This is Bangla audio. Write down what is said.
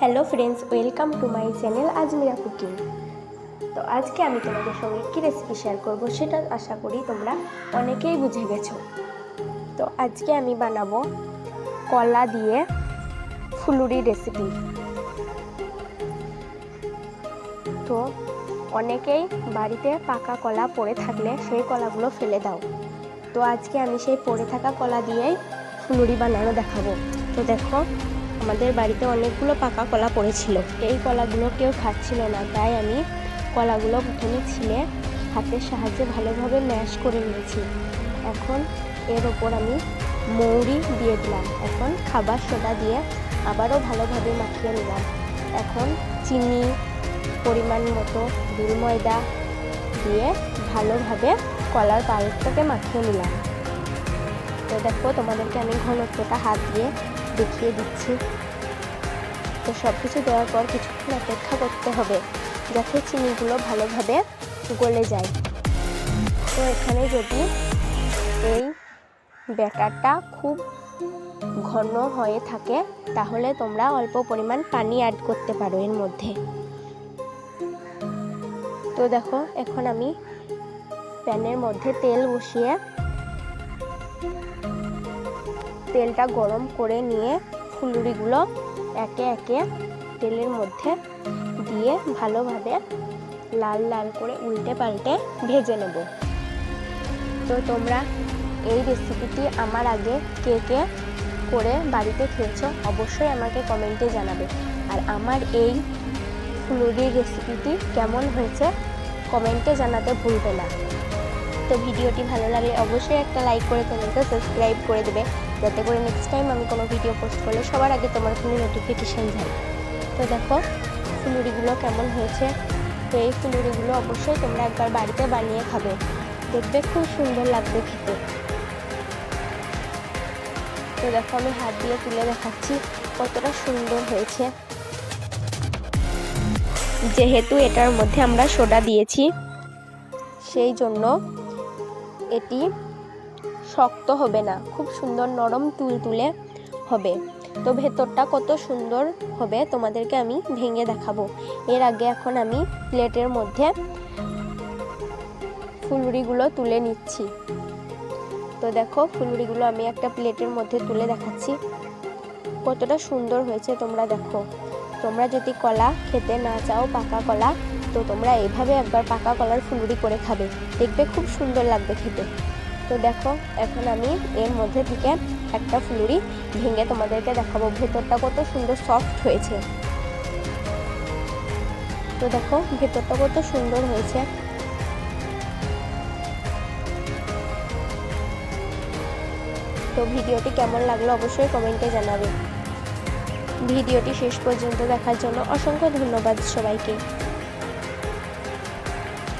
Hello friends, welcome to my channel Azmira cooking. তো আজকে আমি তোমাদের সঙ্গে কী রেসিপি শেয়ার করব সেটা আশা করি তোমরা অনেকেই বুঝে গেছো। তো আজকে আমি বানাবো কলা দিয়ে ফুলুরি রেসিপি তো অনেকেই বাড়িতে পাকা কলা পড়ে থাকলে সেই কলাগুলো ফেলে দাও। তো আজকে আমি সেই পড়ে থাকা কলা দিয়েই ফুলুরি বানানো দেখাবো। তো দেখো আমাদের বাড়িতে অনেকগুলো পাকা কলা পড়েছিল। এই কলাগুলো কেউ খাচ্ছিল না, তাই আমি কলাগুলো প্রথমে ছিলে, হাতের সাহায্যে ভালোভাবে ম্যাশ করে নিয়েছি। এখন এর ওপর আমি মৌরি দিয়ে দিলাম। এখন খাবার সোডা দিয়ে আবারও ভালোভাবে মাখিয়ে নিলাম। এখন চিনি, পরিমাণ মতো দুল ময়দা দিয়ে ভালোভাবে কলার পাল্পটাকে মাখিয়ে নিলাম। তো দেখো, তোমাদেরকে আমি ঘনত্বটা হাত দিয়ে দেখিয়ে দিচ্ছি। তো সব কিছু দেওয়ার পর কিছুক্ষণ অপেক্ষা করতে হবে, যাতে চিনিগুলো ভালোভাবে গলে যায়। তো এখানে যদি এই ব্যাটারটা খুব ঘন হয়ে থাকে, তাহলে তোমরা অল্প পরিমাণ পানি অ্যাড করতে পারো এর মধ্যে। তো দেখো, এখন আমি প্যানের মধ্যে তেল বসিয়ে তেলটা গরম করে নিয়ে ফুলুরিগুলো একে একে তেলের মধ্যে দিয়ে ভালোভাবে লাল লাল করে উল্টে পাল্টে ভেজে নেব। তো তোমরা এই রেসিপিটি আমার আগে কে কে করে বাড়িতে খেয়েছো অবশ্যই আমাকে কমেন্টে জানাবে। আর আমার এই ফুলুরির রেসিপিটি কেমন হয়েছে কমেন্টে জানাতে ভুলবে না। তো ভিডিওটি ভালো লাগলে অবশ্যই একটা লাইক করে চ্যানেলটা সাবস্ক্রাইব করে দেবে। যাতে করে নেক্সট টাইম আমি কোনো ভিডিও পোস্ট করলে সবার আগে তোমার ফোনে নোটিফিকেশান যায়। তো দেখো, ফুলুরিগুলো কেমন হয়েছে? তো এই ফুলুরিগুলো অবশ্যই তোমরা একবার বাড়িতে বানিয়ে খাবে। দেখবে খুব সুন্দর লাগবে খেতে। তো দেখো, আমি হাত দিয়ে তুলে দেখাচ্ছি কতটা সুন্দর হয়েছে। যেহেতু এটার মধ্যে আমরা সোডা দিয়েছি, সেই জন্য এটি শক্ত হবে না, খুব সুন্দর নরম তুলতুলে হবে। তো ভেতরটা কত সুন্দর হবে তোমাদেরকে আমি ভেঙে দেখাবো। এর আগে এখন আমি প্লেটের মধ্যে ফুলুরিগুলো তুলে নিচ্ছি। তো দেখো, ফুলুরিগুলো আমি একটা প্লেটের মধ্যে তুলে দেখাচ্ছি। কতটা সুন্দর হয়েছে তোমরা দেখো। তোমরা যদি কলা খেতে না চাও, পাকা কলা তো তোমরা এইভাবে একবার পাকা কলার ফুলুরি করে খাবে। দেখবে খুব সুন্দর লাগবে খেতে। তো দেখো, এখন আমি এর মধ্যে থেকে একটা ফুলুরি ভেঙে তোমাদেরকে দেখাবো। ভেতরটা কত সুন্দর সফট হয়েছে। তো দেখো, ভেতরটা কত সুন্দর হয়েছে। তো ভিডিওটি কেমন লাগল অবশ্যই কমেন্টে জানাবে। ভিডিওটি শেষ পর্যন্ত দেখার জন্য অসংখ্য ধন্যবাদ সবাইকে।